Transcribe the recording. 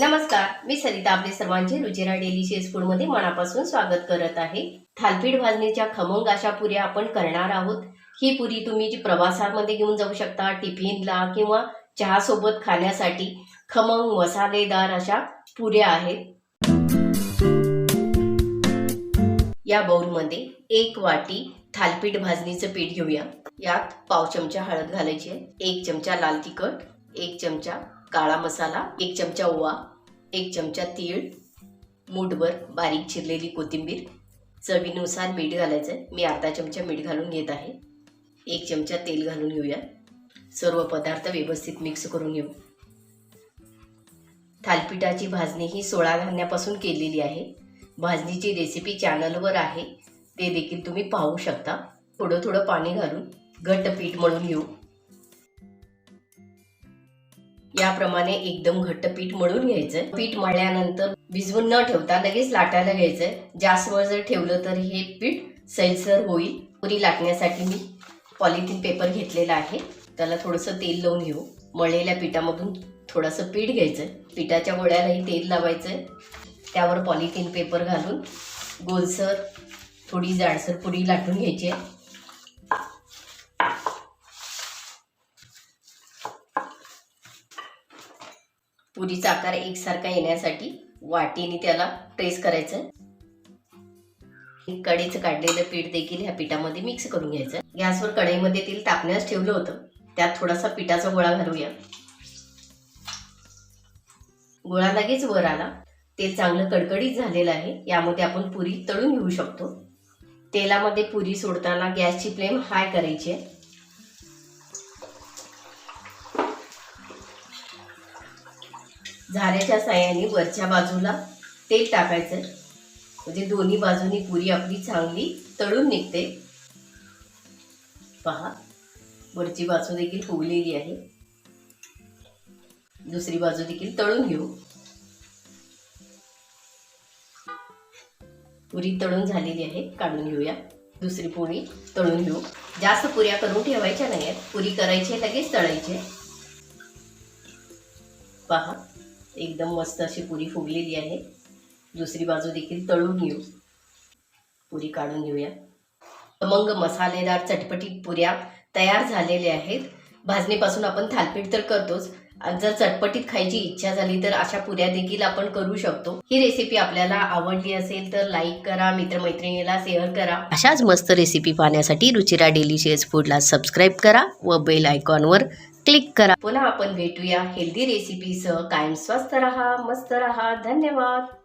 नमस्कार मी सरिता आपले सर्वांचे रुचिरा डेलिशियस फूडमध्ये मनापासून स्वागत करत आहे. थालपीठ भाजणीच्या खमंग अशा पुऱ्या आपण करणार आहोत. ही पुरी तुम्ही जी प्रवासामध्ये घेऊन जाऊ शकता टिफिनला किंवा चहा सोबत खाण्यासाठी. खमंग मसालेदार अशा पुऱ्या आहेत. या बाउलमध्ये एक वाटी थालपीठ भाजणीचं पीठ घेऊया. यात पाव चमचा हळद घालायची आहे एक चमचा लाल तिखट एक चमचा काळा मसाला एक चमचा ओवा एक चमचा तीळ मूठभर बारीक चिरलेली कोथिंबीर. चवीनुसार मीठ घालायचं आहे मी अर्धा चमचा मीठ घालून घेत आहे. एक चमचा तेल घालून घेऊया. सर्व पदार्थ व्यवस्थित मिक्स करून घेऊ. थालपिठाची भाजणी ही सोळा धान्यापासून केलेली आहे. भाजणीची रेसिपी चॅनलवर आहे. ते देखील तुम्ही पाहू शकता. थोडं थोडं पाणी घालून घट्ट पीठ मळून घेऊ. याप्रमाणे एकदम घट्ट पीठ मळून घ्यायचं पीठ मळल्यानंतर भिजवून न ठेवता लगेच लाटायला घ्यायचंय. जास्त वेळ जर ठेवलं तर हे पीठ सैलसर होईल. पुरी लाटण्यासाठी मी पॉलिथिन पेपर घेतलेला आहे. त्याला थोडंसं तेल लावून घेऊ. मळलेल्या पिठामधून थोडंसं पीठ घ्यायचं पिठाच्या गोळ्यालाही तेल लावायचं त्यावर पॉलिथिन पेपर घालून गोलसर थोडी जाडसर पुरी लाटून घ्यायची आहे. पुरीचा आकार एकसारखा येण्यासाठी वाटीने त्याला प्रेस करायचं. कढईचं काढलेलं पीठ देखील ह्या पिठामध्ये मिक्स करून घ्यायचं. गॅसवर कढईमध्ये तेल तापण्यास ठेवलं होतं. त्यात थोडासा पिठाचा गोळा घालूया. गोळा लगेच वर आला. तेल चांगलं कडकडीत झालेलं आहे. यामध्ये आपण पुरी तळून घेऊ शकतो. तेलामध्ये पुरी सोडताना गॅसची फ्लेम हाय करायची आहे. झाऱ्याच्या साह्याने वरच्या बाजूला तेल टाकायचं म्हणजे दोन्ही बाजूनी पुरी आपली चांगली तळून निघते. पहा वरची बाजू देखील फुगलेली आहे. दुसरी बाजू देखील तळून घेऊ. पुरी तळून झालेली आहे काढून घेऊया. दुसरी पोळी तळून घेऊ. जास्त पुऱ्या करून ठेवायच्या नाही आहेत पुरी करायची लगेच तळायचे पहा एकदम मस्त अशी पुरी फुगलेली आहे. दुसरी बाजू देखील तळून घेऊ. पुरी काढून घेऊया. मग मसालेदार चटपटीत पुऱ्या तयार झालेल्या आहेत. भाजणीपासून आपण थालपीठ तर करतोच. जर चटपटीत खायची इच्छा झाली तर अशा पुऱ्या देखील आपण करू शकतो. ही रेसिपी आपल्याला आवडली असेल तर लाईक करा मित्रमैत्रिणीला शेअर करा. अशाच मस्त रेसिपी पाहण्यासाठी रुचिरा डेलिशियस फूडला सबस्क्राईब करा व बेल आयकॉनवर क्लिक करा. पुन्हा आपण भेटूया हेल्दी रेसिपीसह. कायम स्वस्त रहा मस्त रहा. धन्यवाद.